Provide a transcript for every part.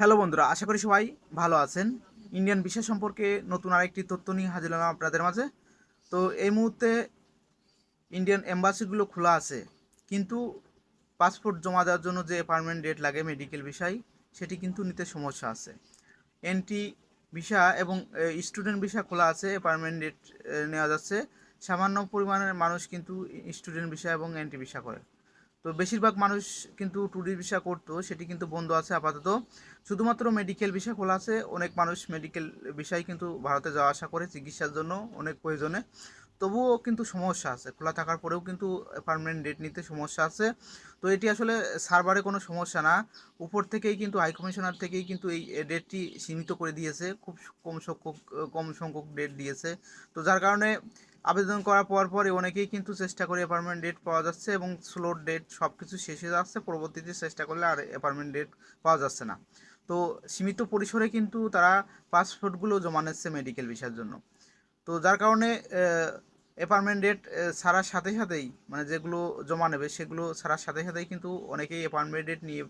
Hello বন্ধুরা, আশা করি সবাই ভালো আছেন। ইন্ডিয়ান ভিসা সম্পর্কে নতুন আরেকটি তথ্য নিয়ে হাজির হলাম আপনাদের মাঝে। তো এই মুহূর্তে ইন্ডিয়ান এম্বাসিগুলো খোলা আছে, কিন্তু পাসপোর্ট জমা দেওয়ার জন্য যে অ্যাপার্টমেন্ট ডেট লাগে মেডিকেল বিষয়, সেটি কিন্তু নিতে সমস্যা আছে। এনটি ভিসা এবং স্টুডেন্ট ভিসা খোলা আছে অ্যাপার্টমেন্ট ডেট নেওয়া যাচ্ছে। সামান্য পরিমাণের মানুষ কিন্তু স্টুডেন্ট ভিসা এবং এনটি ভিসা করে। তো বেশিরভাগ মানুষ কিন্তু ট্যুরিস্ট ভিসা করতো, সেটি কিন্তু বন্ধ আছে আপাতত। শুধুমাত্র মেডিকেল ভিসা খোলা আছে, অনেক মানুষ মেডিকেল ভিসায় কিন্তু ভারতে যাওয়া আসা করে চিকিৎসার জন্য, অনেক প্রয়োজনে। তবুও কিন্তু সমস্যা আছে। খোলা থাকার পরেও কিন্তু পারমানেন্ট ডেট নিতে সমস্যা আছে। তো এটি আসলে সার্ভারে কোনো সমস্যা না। উপর থেকেই কিন্তু হাই কমিশনার থেকেই কিন্তু এই ডেটটি সীমিত করে দিয়েছে। খুব কম সংখ্যক কম সংখ্যক ডেট দিয়েছে। তো যার কারণে আবেদন করার পর পরে অনেকেই কিন্তু চেষ্টা করে অ্যাপার্টমেন্ট ডেট পাওয়া যাচ্ছে এবং স্লোর ডেট সব কিছু শেষ হয়ে যাচ্ছে। পরবর্তীতে চেষ্টা করলে আর অ্যাপার্টমেন্ট ডেট পাওয়া যাচ্ছে না। তো সীমিত পরিসরে কিন্তু তারা পাসপোর্টগুলো জমা নিচ্ছে মেডিকেল ভিসার জন্য। তো যার কারণে অ্যাপার্টমেন্ট ডেট ছাড়ার সাথে সাথেই মানে যেগুলো জমা নেবে, সেগুলো ছাড়ার সাথে সাথেই কিন্তু অনেকেই অ্যাপার্টমেন্ট ডেট নিয়ে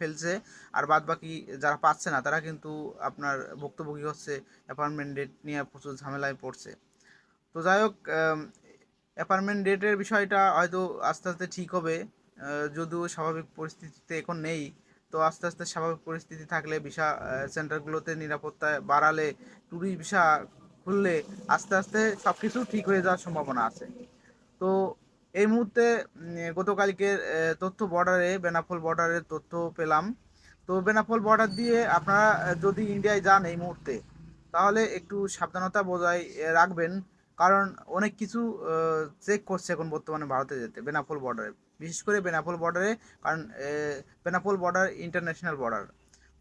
ফেলছে। আর বাদ বাকি যারা পাচ্ছে না, তারা কিন্তু আপনার ভুক্তভোগী হচ্ছে অ্যাপার্টমেন্ট ডেট নিয়ে প্রচুর ঝামেলায় পড়ছে। তো যাই হোক অ্যাপার্টমেন্ট ডেটের বিষয়টা হয়তো আস্তে আস্তে ঠিক হবে যদিও স্বাভাবিক পরিস্থিতিতে এখন নেই। তো আস্তে আস্তে স্বাভাবিক পরিস্থিতি থাকলে ভিসা সেন্টারগুলোতে নিরাপত্তা বাড়ালে ট্যুরিস্ট ভিসা খুললে আস্তে আস্তে সব কিছু ঠিক হয়ে যাওয়ার সম্ভাবনা আছে। তো এই মুহূর্তে গতকালকে তথ্য বর্ডারে বেনাফল বর্ডারের তথ্য পেলাম। তো বেনাফল বর্ডার দিয়ে আপনারা যদি ইন্ডিয়ায় যান এই মুহূর্তে, তাহলে একটু সাবধানতা বজায় রাখবেন। কারণ অনেক কিছু চেক করছে এখন বর্তমানে ভারতে যেতে, বেনাপোল বর্ডারে বিশেষ করে বেনাপোল বর্ডারে কারণ Benapole border international border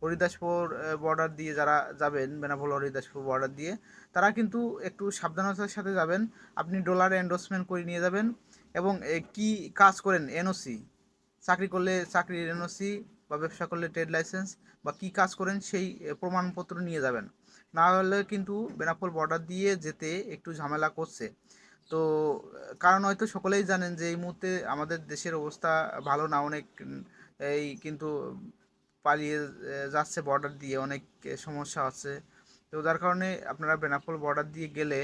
Haridaspur border দিয়ে যারা যাবেন, বেনাপোল হরিদাসপুর বর্ডার দিয়ে, তারা কিন্তু একটু সাবধানতার সাথে যাবেন। আপনি ডলার এন্ডোর্সমেন্ট করে নিয়ে যাবেন এবং কি কাজ করেন? এনওসি চাকরি করলে চাকরির এনওসি বা ব্যবসা করলে ট্রেড লাইসেন্স বা কি কাজ করেন সেই প্রমাণপত্র নিয়ে যাবেন। না হলে কিন্তু বেনাপোল বর্ডার দিয়ে যেতে একটু ঝামেলা করছে। তো, কারণ হয়তো সকলেই জানেন যে এই মুহূর্তে আমাদের দেশের অবস্থা ভালো না, অনেক এই কিন্তু পালিয়ে যাচ্ছে বর্ডার দিয়ে, অনেক সমস্যা আছে। তো যার কারণে আপনারা বেনাপোল বর্ডার দিয়ে গেলে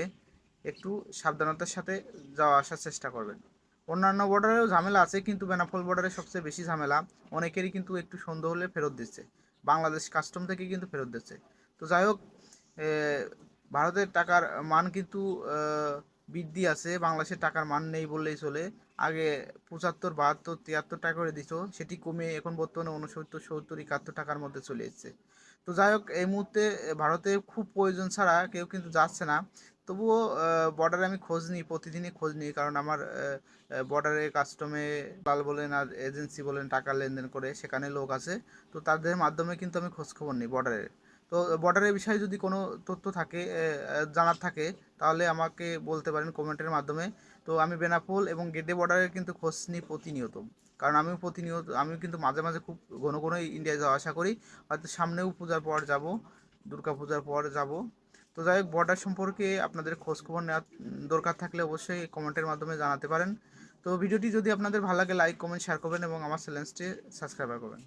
একটু সাবধানতার সাথে যাওয়া আসার চেষ্টা করবেন। অন্যান্য বর্ডারেও ঝামেলা আছে, কিন্তু বেনাপোল বর্ডারে সবচেয়ে বেশি ঝামেলা অনেকেরই কিন্তু একটু সন্দেহ হলে ফেরত দিচ্ছে। বাংলাদেশ কাস্টম থেকে কিন্তু ফেরত দিচ্ছে। তো যাই হোক ভারতের টাকার মান কিন্তু বৃদ্ধি আছে বাংলাদেশের টাকার মান নেই বললেই চলে। আগে পঁচাত্তর, বাহাত্তর তিয়াত্তর টাকা করে দিত, সেটি কমে এখন বর্তমানে উনসত্তর সত্তর, একাত্তর টাকার মধ্যে চলে এসছে। তো যাই হোক, এই মুহূর্তে ভারতে খুব প্রয়োজন ছাড়া কেউ কিন্তু যাচ্ছে না। তবুও বর্ডারে আমি খোঁজ নিই, প্রতিদিনই খোঁজ নিই, কারণ আমার বর্ডারে কাস্টমে পাল বলেন আর এজেন্সি বলেন টাকা লেনদেন করে, সেখানে লোক আছে। তো তাদের মাধ্যমে কিন্তু আমি খোঁজখবর নিই বর্ডারে তো বর্ডারের বিষয়ে যদি কোনো তথ্য থাকে জানার থাকে, তাহলে আমাকে বলতে পারেন কমেন্টের মাধ্যমে। তো আমি বেনাপোল এবং গেটে বর্ডারের কিন্তু খোঁজ নিই প্রতিনিয়ত। কারণ আমিও প্রতিনিয়ত, আমিও কিন্তু মাঝে মাঝে খুব ঘন ঘনই ইন্ডিয়ায় যাওয়া আশা করি। হয়তো সামনেও পূজার পর যাব, দুর্গা পূজার পর যাব। তো যাই হোক, বর্ডার সম্পর্কে আপনাদের খোঁজখবর নেওয়ার দরকার থাকলে অবশ্যই কমেন্টের মাধ্যমে জানাতে পারেন। তো ভিডিওটি যদি আপনাদের ভালো লাগে, লাইক, কমেন্ট শেয়ার করবেন এবং আমার চ্যানেলটি সাবস্ক্রাইব করবেন।